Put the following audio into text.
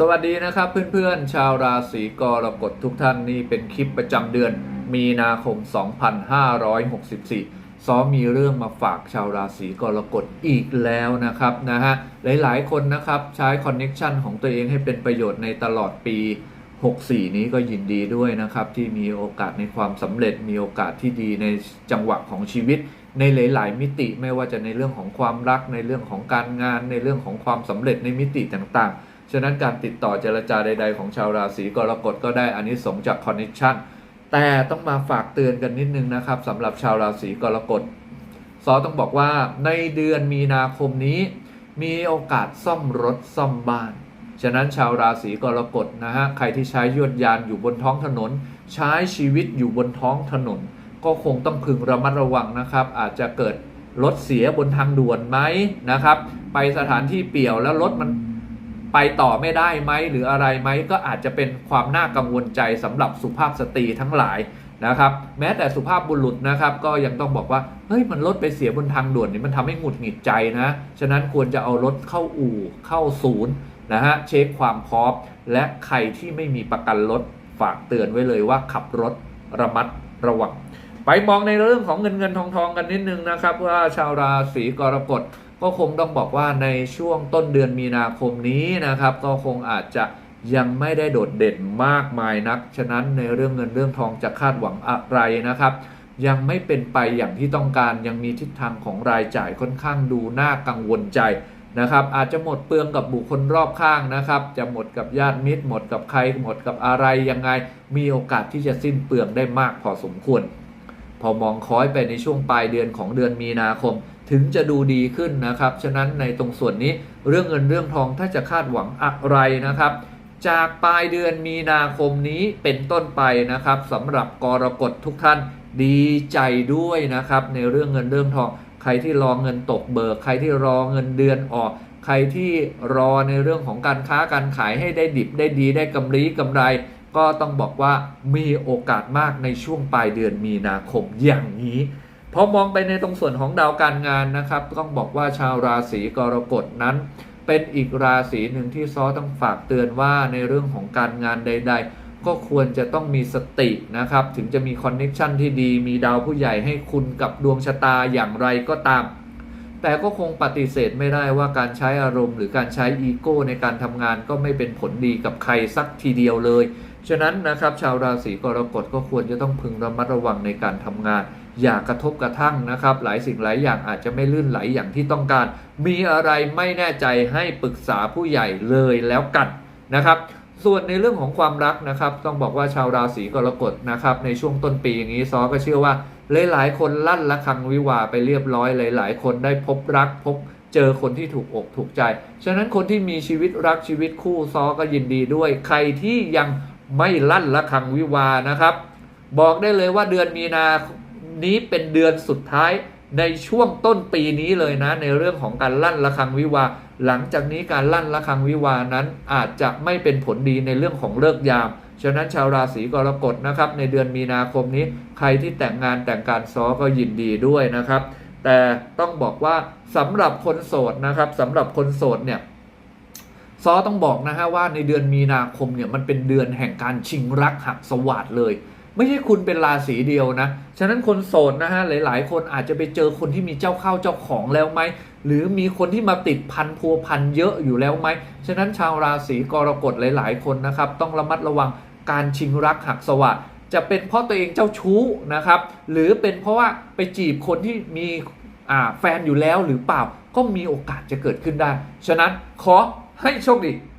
สวัสดีนะครับเพื่อนๆ ชาวราศีกรกฎทุกท่านนี่เป็นคลิปประจำเดือน มีนาคม 2564 ซ้อมมีเรื่องมาฝากชาวราศีกรกฎอีกแล้วนะครับนะฮะหลายๆคนนะครับใช้คอนเน็ชันของตัวเองให้เป็นประโยชน์ในตลอดปี 64 นี้ก็ยินดีด้วยนะครับ ที่มีโอกาสในความสำเร็จมีโอกาสที่ดีในจังหวะของชีวิตในหลาย ๆ มิติไม่ว่าจะในเรื่องของความรักในเรื่องของการงาน ในเรื่องของความสำเร็จในมิติต่างๆ ฉะนั้นการติดต่อเจรจาใด ๆ ของชาวราศีกรกฎก็ได้อันนี้สงจากคอนเน c ชันแต่ต้องมาฝากเตือนกันนิดนึงนะครับสำหรับชาวราศีกรกฎซอต้องบอกว่าในเดือนมีนาคมนี้ มีโอกาสซ่อมรถซ่อมบ้าน ฉะนั้นชาวราศีกรกฎนะฮะใครที่ใช้ยวดยานอยู่บนท้องถนน ใช้ชีวิตอยู่บนท้องถนน ก็คงต้องพึงระมัดระวังนะครับ อาจจะเกิดรถเสียบนทางด่วนไหมนะครับ ไปสถานที่เปี่ยวแล้วรถมัน ไปต่อไม่ได้ไหมหรืออะไรไหมก็อาจจะเป็นความน่ากังวลใจสำหรับสุภาพสตรีทั้งหลายนะครับ แม้แต่สุภาพบุรุษนะครับ ก็ยังต้องบอกว่าเฮ้ยมันรถไปเสียบนทางด่วนนี่มันทำให้หงุดหงิดใจนะฉะนั้นควรจะเอารถเข้าอู่เข้าศูนย์นะฮะเช็คความพร้อมและใครที่ไม่มีประกันรถฝากเตือนไว้เลยว่าขับรถระมัดระวังไปมองในเรื่องของเงินเงินทองทองกันนิดนึงนะครับ ว่าชาวราศีกรกฎ ก็คงต้องบอกว่าในช่วงต้นเดือนมีนาคมนี้นะครับ ก็คงอาจจะยังไม่ได้โดดเด่นมากมายนัก ฉะนั้นในเรื่องเงินเรื่องทองจะคาดหวังอะไรนะครับ ยังไม่เป็นไปอย่างที่ต้องการยังมีทิศทางของรายจ่ายค่อนข้างดูน่ากังวลใจนะครับ อาจจะหมดเปลืองกับบุคคลรอบข้างนะครับ จะหมดกับญาติมิตร หมดกับใครหมดกับอะไรยังไง มีโอกาสที่จะสิ้นเปลืองได้มากพอสมควร พอมองคอยไปในช่วงปลายเดือนของเดือนมีนาคม ถึงจะดูดีขึ้นนะครับ ฉะนั้นในตรงส่วนนี้เรื่องเงินเรื่องทองถ้าจะคาดหวังอะไรนะครับ จากปลายเดือนมีนาคมนี้เป็นต้นไปนะครับสำหรับกรกฎทุกท่านดีใจด้วยนะครับ ในเรื่องเงินเรื่องทอง ใครที่รอเงินตกเบิก ใครที่รอเงินเดือนออก ใครที่รอในเรื่องของการค้าการขายให้ได้ดิบได้ดีได้กำไรกำไร ก็ต้องบอกว่ามีโอกาสมากในช่วงปลายเดือนมีนาคมอย่างนี้ พอมองไปในตรงส่วนของดาวการงานนะครับ ต้องบอกว่าชาวราศีกรกฎนั้น เป็นอีกราศีหนึ่งที่ซ้อต้องฝากเตือนว่าในเรื่องของการงานใด ๆ ก็ควรจะต้องมีสตินะครับ ถึงจะมีคอนเน็ชันที่ดี มีดาวผู้ใหญ่ให้คุณกับดวงชะตาอย่างไรก็ตาม แต่ก็คงปฏิเสธไม่ได้ว่าการใช้อารมณ์ หรือการใช้อีโก้ในการทำงานก็ไม่เป็นผลดีกับใครสักทีเดียวเลย ฉะนั้นนะครับชาวราศีกรกฎก็ควรจะต้องพึงระมัดระวังในการทำงาน อย่ากระทบกระทั่งนะครับ หลายสิ่งหลายอย่างอาจจะไม่ลื่นไหลอย่างที่ต้องการ มีอะไรไม่แน่ใจให้ปรึกษาผู้ใหญ่เลยแล้วกันนะครับ ส่วนในเรื่องของความรักนะครับ ต้องบอกว่าชาวราศีกรกฎนะครับ ในช่วงต้นปีอย่างนี้ซอก็เชื่อว่าหลายๆคนลั่นละคังวิวาไปเรียบร้อยหลาย ๆ คนได้พบรักพบเจอคนที่ถูกอกถูกใจ ฉะนั้นคนที่มีชีวิตรักชีวิตคู่ซอก็ยินดีด้วย ใครที่ยังไม่ลั่นละคังวิวานะครับ บอกได้เลยว่าเดือนมีนา นี้เป็นเดือนสุดท้ายในช่วงต้นปีนี้เลยนะ ในเรื่องของการลั่นระฆังวิวา หลังจากนี้การลั่นระฆังวิวานั้นอาจจะไม่เป็นผลดีในเรื่องของเลิกยาม ฉะนั้นชาวราศีกรกฎนะครับในเดือนมีนาคมนี้ ใครที่แต่งงานแต่งการซ้อก็ยินดีด้วยนะครับ แต่ต้องบอกว่าสำหรับคนโสดนะครับสำหรับคนโสดเนี่ยซอต้องบอกนะฮะว่าในเดือนมีนาคมเนี่ยมันเป็นเดือนแห่งการชิงรักหักสวัสดเลย ไม่ใช่คุณเป็นราศีเดียวนะ ฉะนั้นคนโสดนะฮะหลาย ๆ คนอาจจะไปเจอคนที่มีเจ้าเข้าเจ้าของแล้วไหม หรือมีคนที่มาติดพันพัวพันเยอะอยู่แล้วไหม ฉะนั้นชาวราศีกรกฎหลาย ๆ คนนะครับ ต้องระมัดระวังการชิงรักหักสวัสดจะเป็นเพราะตัวเองเจ้าชู้นะครับ หรือเป็นเพราะว่าไปจีบคนที่มีแฟนอยู่แล้วหรือเปล่าก็มีโอกาสจะเกิดขึ้นได้ ฉะนั้นขอให้โชคดี